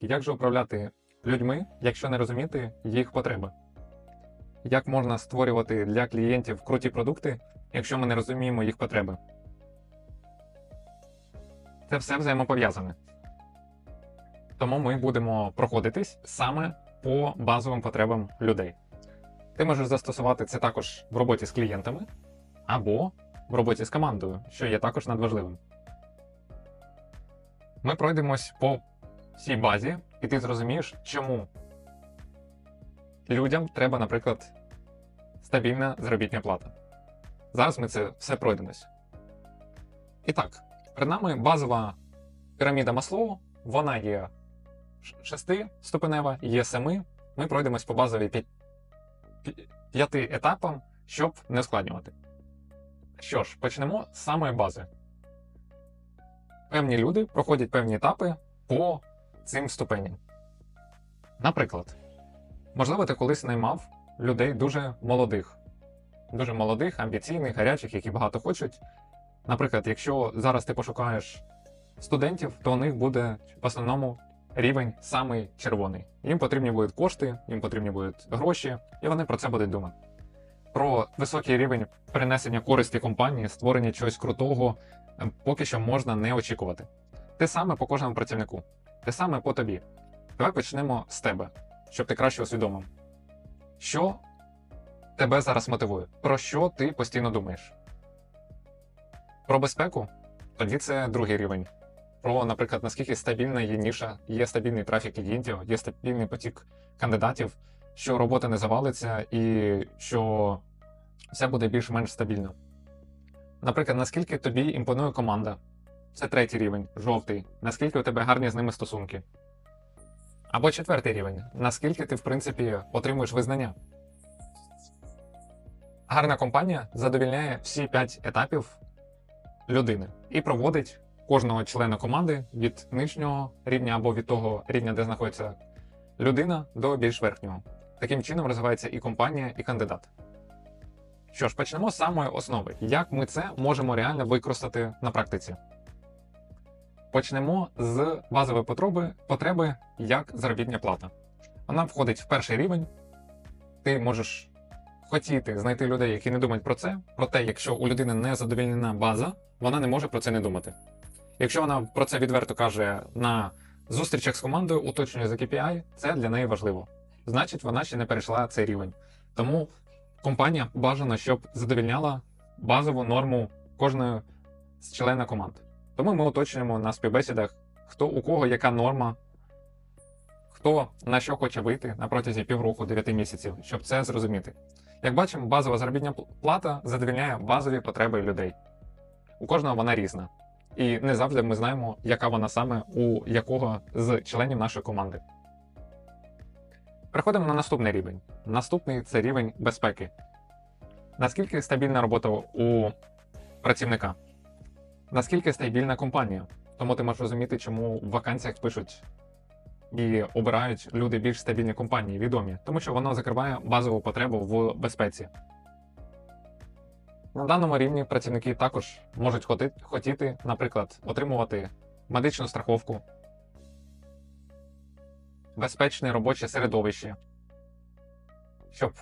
Як же управляти людьми, якщо не розуміти їх потреби? Як можна створювати для клієнтів круті продукти, якщо ми не розуміємо їх потреби? Це все взаємопов'язане. Тому ми будемо проходитись саме по базовим потребам людей. Ти можеш застосувати це також в роботі з клієнтами або в роботі з командою, що є також надважливим. Ми пройдемось по всій базі, і ти зрозумієш, чому людям треба, наприклад, стабільна заробітня плата. Зараз ми це все пройдемось. І так, перед нами базова піраміда Маслоу, вона є шестиступенева, є семи. Ми пройдемось по базовій п'яти етапам, щоб не ускладнювати. Що ж, почнемо з самої бази. Певні люди проходять певні етапи по цим ступеням. Наприклад, можливо, ти колись наймав людей дуже молодих, дуже молодих, амбіційних, гарячих, які багато хочуть. Наприклад, якщо зараз ти пошукаєш студентів, то у них буде в основному рівень самий червоний. Їм потрібні будуть кошти, їм потрібні будуть гроші, і вони про це будуть думати. Про високий рівень принесення користі компанії, створення чогось крутого, е, поки що можна не очікувати. Те саме по кожному працівнику, те саме по тобі. Давай почнемо з тебе, щоб ти краще усвідомив. Що тебе зараз мотивує? Про що ти постійно думаєш? Про безпеку? Тоді це другий рівень. Про, наприклад, наскільки стабільна є ніша, є стабільний трафік клієнтів, є стабільний потік кандидатів, що робота не завалиться і що все буде більш-менш стабільно. Наприклад, наскільки тобі імпонує команда? Це третій рівень, жовтий. Наскільки у тебе гарні з ними стосунки? Або четвертий рівень. Наскільки ти, в принципі, отримуєш визнання? Гарна компанія задовільняє всі п'ять етапів людини і проводить кожного члена команди від нижнього рівня або від того рівня, де знаходиться людина, до більш верхнього. Таким чином розвивається і компанія, і кандидат. Що ж, почнемо з самої основи. Як ми це можемо реально використати на практиці? Почнемо з базової потреби, потреби як заробітня плата. Вона входить в перший рівень. Ти можеш хотіти знайти людей, які не думають про це. Проте, якщо у людини не задовільнена база, вона не може про це не думати. Якщо вона про це відверто каже на зустрічах з командою, уточнює за KPI, це для неї важливо. Значить, вона ще не перейшла цей рівень. Тому компанія бажано, щоб задовільняла базову норму кожної з члена команд. Тому ми уточнюємо на співбесідах, хто у кого яка норма, хто на що хоче вийти на протязі півроку 9 місяців, щоб це зрозуміти. Як бачимо, базова заробітня плата задовільняє базові потреби людей. У кожного вона різна. І не завжди ми знаємо, яка вона саме у якого з членів нашої команди. Переходимо на наступний рівень. Наступний це рівень безпеки. Наскільки стабільна робота у працівника? Наскільки стабільна компанія? Тому ти можеш розуміти, чому в вакансіях пишуть і обирають люди більш стабільні компанії, відомі, тому що воно закриває базову потребу в безпеці. На даному рівні працівники також можуть хотіти, наприклад, отримувати медичну страховку, безпечне робоче середовище, щоб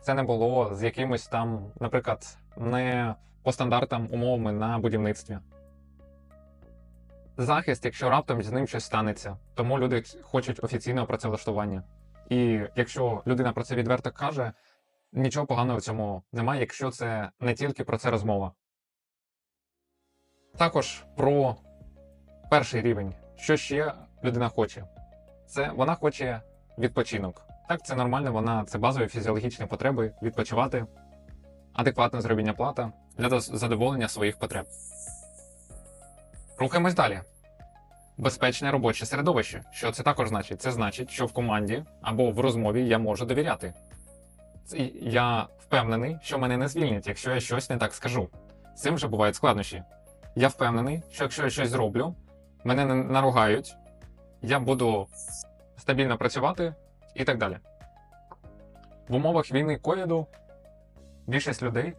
це не було з якимось там, наприклад, не по стандартам умовами на будівництві. Захист, якщо раптом з ним щось станеться, тому люди хочуть офіційного працевлаштування. І якщо людина про це відверто каже, нічого поганого в цьому немає, якщо це не тільки про це розмова. Також про перший рівень, що ще людина хоче. Це вона хоче відпочинок. Так, це нормально, вона це базові фізіологічні потреби відпочивати, адекватна заробітня плата для задоволення своїх потреб. Рухаємось далі. Безпечне робоче середовище. Що це також значить? Це значить, що в команді або в розмові я можу довіряти. Я впевнений, що мене не звільнять, якщо я щось не так скажу. З цим вже бувають складнощі. Я впевнений, що якщо я щось зроблю, мене не наругають, я буду стабільно працювати і так далі. В умовах війни ковіду більшість людей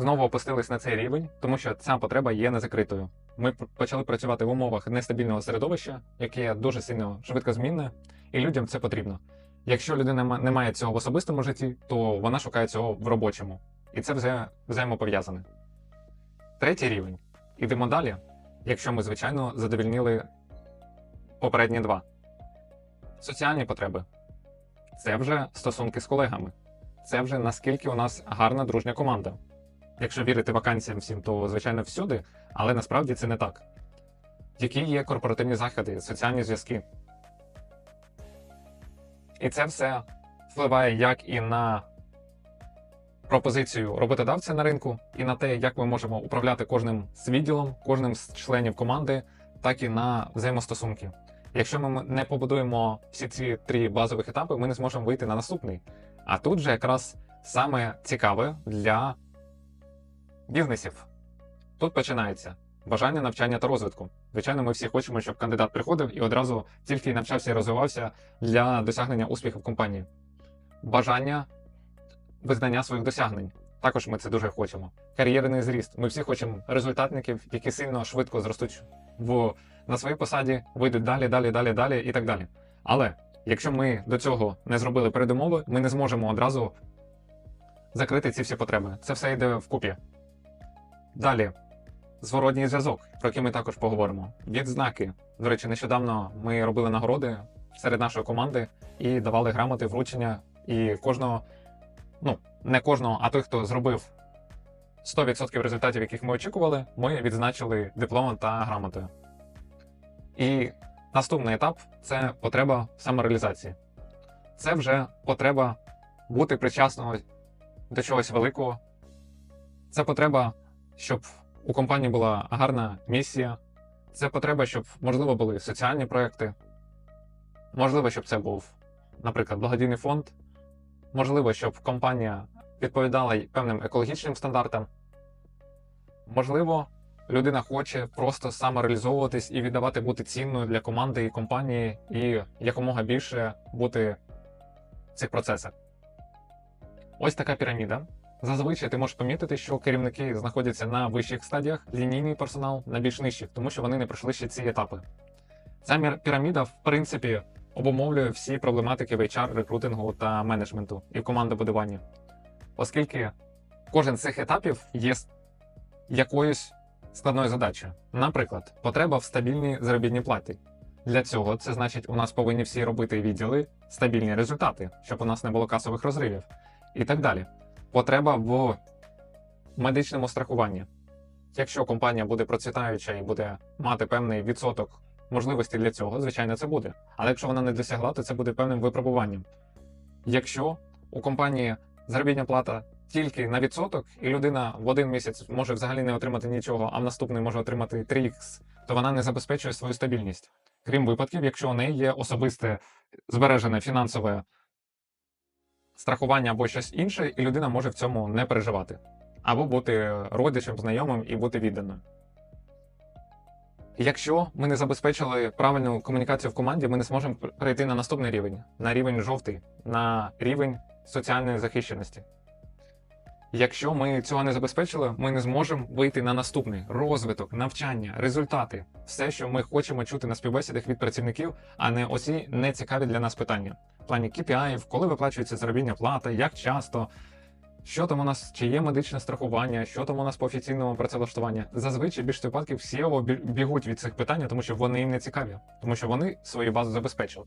знову опустились на цей рівень, тому що ця потреба є незакритою. ми почали працювати в умовах нестабільного середовища, яке дуже сильно швидко змінне, і людям це потрібно. Якщо людина не має цього в особистому житті, то вона шукає цього в робочому. І це вза- взаємопов'язане. Третій рівень. Ідемо далі, якщо ми, звичайно, задовільнили попередні два. Соціальні потреби. Це вже стосунки з колегами. Це вже наскільки у нас гарна дружня команда. Якщо вірити вакансіям всім, то звичайно всюди, але насправді це не так. Які є корпоративні заходи, соціальні зв'язки. І це все впливає як і на пропозицію роботодавця на ринку, і на те, як ми можемо управляти кожним з відділом, кожним з членів команди, так і на взаємостосунки. Якщо ми не побудуємо всі ці три базових етапи, ми не зможемо вийти на наступний. А тут же якраз саме цікаве для бізнесів. Тут починається бажання навчання та розвитку. Звичайно, ми всі хочемо, щоб кандидат приходив і одразу тільки навчався і розвивався для досягнення успіху в компанії. Бажання визнання своїх досягнень. Також ми це дуже хочемо. Кар'єрний зріст. Ми всі хочемо результатників, які сильно швидко зростуть в, на своїй посаді, вийдуть далі, далі, далі, далі і так далі. Але якщо ми до цього не зробили передумови, ми не зможемо одразу закрити ці всі потреби. Це все йде вкупі. Далі. Зворотній зв'язок, про який ми також поговоримо. Відзнаки. До речі, нещодавно ми робили нагороди серед нашої команди і давали грамоти, вручення. І кожного, ну, не кожного, а той, хто зробив 100% результатів, яких ми очікували, ми відзначили дипломом та грамотою. І наступний етап це потреба самореалізації. Це вже потреба бути причасною до чогось великого. Це потреба, щоб у компанії була гарна місія. Це потреба, щоб, можливо, були соціальні проекти. Можливо, щоб це був, наприклад, благодійний фонд. Можливо, щоб компанія відповідала певним екологічним стандартам. Можливо, людина хоче просто самореалізовуватись і віддавати бути цінною для команди і компанії, і якомога більше бути в цих процесах. Ось така піраміда. Зазвичай ти можеш помітити, що керівники знаходяться на вищих стадіях, лінійний персонал на більш нижчих, тому що вони не пройшли ще ці етапи. Ця піраміда, в принципі, обумовлює всі проблематики в HR, рекрутингу та менеджменту і командобудуванні. Оскільки кожен з цих етапів є якоюсь складною задачею. Наприклад, потреба в стабільній заробітній платі. Для цього це значить, у нас повинні всі робити відділи стабільні результати, щоб у нас не було касових розривів і так далі. Потреба в медичному страхуванні. Якщо компанія буде процвітаюча і буде мати певний відсоток можливості для цього, звичайно, це буде. Але якщо вона не досягла, то це буде певним випробуванням. Якщо у компанії заробітна плата тільки на відсоток, і людина в один місяць може взагалі не отримати нічого, а в наступний може отримати 3х, то вона не забезпечує свою стабільність. Крім випадків, якщо у неї є особисте збережене фінансове страхування або щось інше, і людина може в цьому не переживати, або бути родичем, знайомим і бути відданою. Якщо ми не забезпечили правильну комунікацію в команді, ми не зможемо перейти на наступний рівень, на рівень жовтий, на рівень соціальної захищеності. Якщо ми цього не забезпечили, ми не зможемо вийти на наступний розвиток, навчання, результати, все, що ми хочемо чути на співбесідах від працівників, а не оці нецікаві для нас питання. Плані KPI, коли виплачується заробітня плата, як часто, що там у нас, чи є медичне страхування, що там у нас по офіційному працевлаштуванню. Зазвичай більшість випадків всі бігуть від цих питань, тому що вони їм не цікаві, тому що вони свою базу забезпечили.